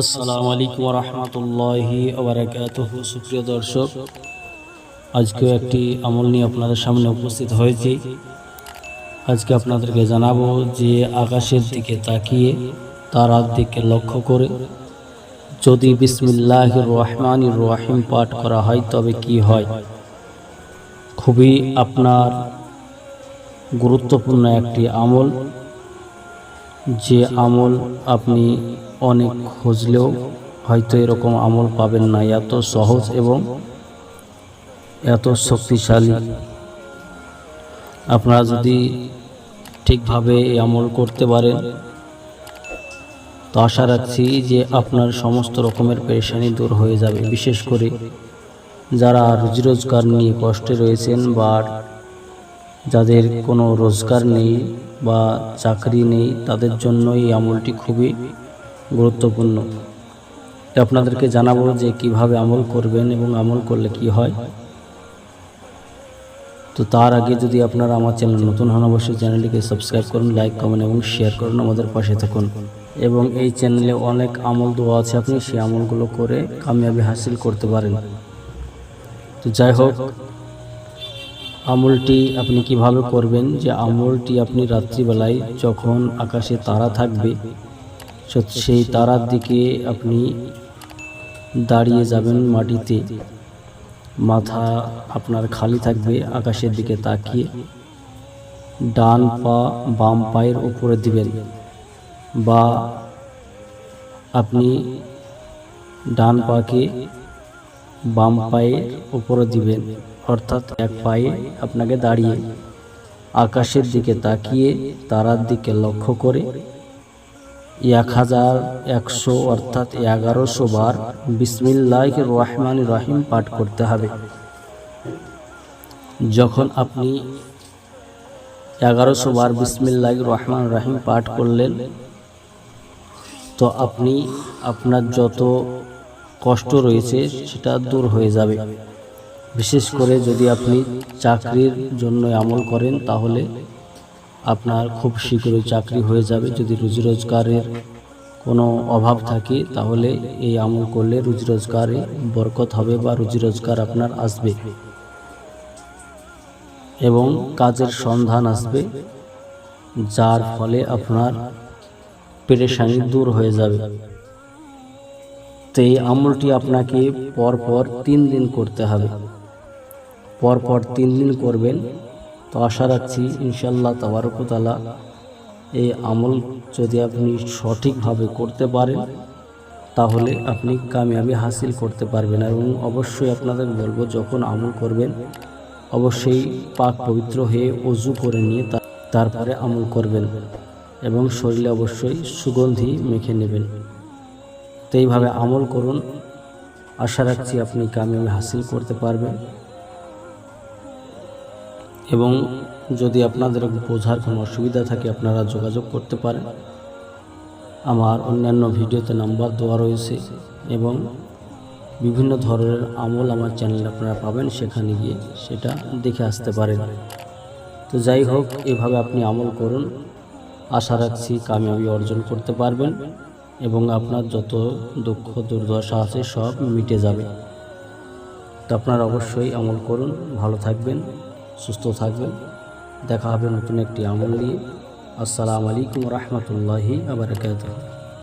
আসসালামু আলাইকুম রহমতুল্লাহি ওবরাকাত সুপ্রিয় দর্শক, আজকেও একটি আমল নিয়ে আপনাদের সামনে উপস্থিত হয়েছি। আজকে আপনাদেরকে জানাব যে আকাশের দিকে তাকিয়ে, তারার দিকে লক্ষ্য করে যদি বিসমিল্লাহ রহমান রহিম পাঠ করা হয়, তবে কি হয়? খুবই আপনার গুরুত্বপূর্ণ একটি আমল। যে আমল আপনি অনেক খুঁজলেও হয়তো এরকম আমল পাবেন না। এত সহজ এবং এত শক্তিশালী। আপনারা যদি ঠিকভাবে এই আমল করতে পারেন, তো আশা রাখছি যে আপনার সমস্ত রকমের পেরেশানি দূর হয়ে যাবে। বিশেষ করে যারা রুজি রোজগার নিয়ে কষ্টে রয়েছেন বা যাদের কোনো রোজগার নেই বা চাকরি নেই, তাদের জন্য এই আমলটি খুবই গুরুত্বপূর্ণ। আপনাদেরকে জানাব যে কীভাবে আমল করবেন এবং আমল করলে কি হয়। তো তার আগে যদি আপনারা আমার চ্যানেল নতুন হন, অবশ্যই চ্যানেলটিকে সাবস্ক্রাইব করুন, লাইক, কমেন্ট এবং শেয়ার করুন আমাদের পাশে থাকুন। এবং এই চ্যানেলে অনেক আমল দেওয়া আছে, আপনি সেই আমলগুলো করে কামিয়াবি হাসিল করতে পারেন। তো যাই হোক আমলটি আপনি কীভাবে করবেন? যে আমলটি আপনি রাত্রিবেলায় যখন আকাশে তারা থাকবে, সেই তারার দিকে আপনি দাঁড়িয়ে যাবেন মাটিতে। মাথা আপনার খালি থাকবে, আকাশের দিকে তাকিয়ে ডান পা বাম পায়ের উপরে দিবেন বা আপনি ডান পাকে বাম পায়ের উপরে দিবেন, অর্থাৎ এক পায়ে আপনাকে দাঁড়িয়ে। আকাশের দিকে তাকিয়ে তারার দিকে লক্ষ্য করে এক হাজার একশো, অর্থাৎ এগারোশো বার বিসমিল্লাহ রহমান রহিম পাঠ করতে হবে। যখন আপনি এগারোশো বার বিসমিল্লাহ রহমান রহিম পাঠ করলেন, তো আপনি আপনার যত কষ্ট রয়েছে, সেটা দূর হয়ে যাবে। বিশেষ করে যদি আপনি চাকরির জন্য আমল করেন, তাহলে আপনার খুব শীঘ্রই চাকরি হয়ে যাবে। যদি রুজি রোজগারের কোনো অভাব থাকে, তাহলে এই আমল করলে রুজি রোজগারে বরকত হবে বা রুজি রোজগার আপনার আসবে এবং কাজের সন্ধান আসবে, যার ফলে আপনার পেরেশানি দূর হয়ে যাবে। তো এই আমলটি আপনাকে পরপর তিন দিন করতে হবে। পরপর তিন দিন করবেন, তো আশা রাখছি ইনশাল্লাহ তাবারকতালা এই আমল যদি আপনি সঠিকভাবে করতে পারেন, তাহলে আপনি কামিয়াবি হাসিল করতে পারবেন এবং অবশ্যই আপনাদের বলব, যখন আমল করবেন, অবশ্যই পাক পবিত্র হয়ে অজু করে নিয়ে তারপরে আমল করবেন এবং শরীরে অবশ্যই সুগন্ধি মেখে নেবেন। তো এইভাবে আমল করুন। আশা রাখছি আপনি কামিয়াবি হাসিল করতে পারবেন। এবং যদি আপনাদের বোঝার কোনো অসুবিধা থাকে, আপনারা যোগাযোগ করতে পারেন। আমার অন্যান্য ভিডিওতে নাম্বার দেওয়া রয়েছে এবং বিভিন্ন ধরনের আমল আমার চ্যানেলে আপনারা পাবেন, সেখানে গিয়ে সেটা দেখে আসতে পারেন। তো যাই হোক, এভাবে আপনি আমল করুন। আশা রাখছি কামিয়াবি অর্জন করতে পারবেন। এবং আপনার যত দুঃখ, দুর্দশা আছে সব মিটে যাবে। তো আপনারা অবশ্যই আমল করুন, ভালো থাকবেন, সুস্থ থাকবেন। দেখা হবে নতুন একটি আমল নিয়ে। আসসালামু আলাইকুম রহমতুল্লাহি আবরকাত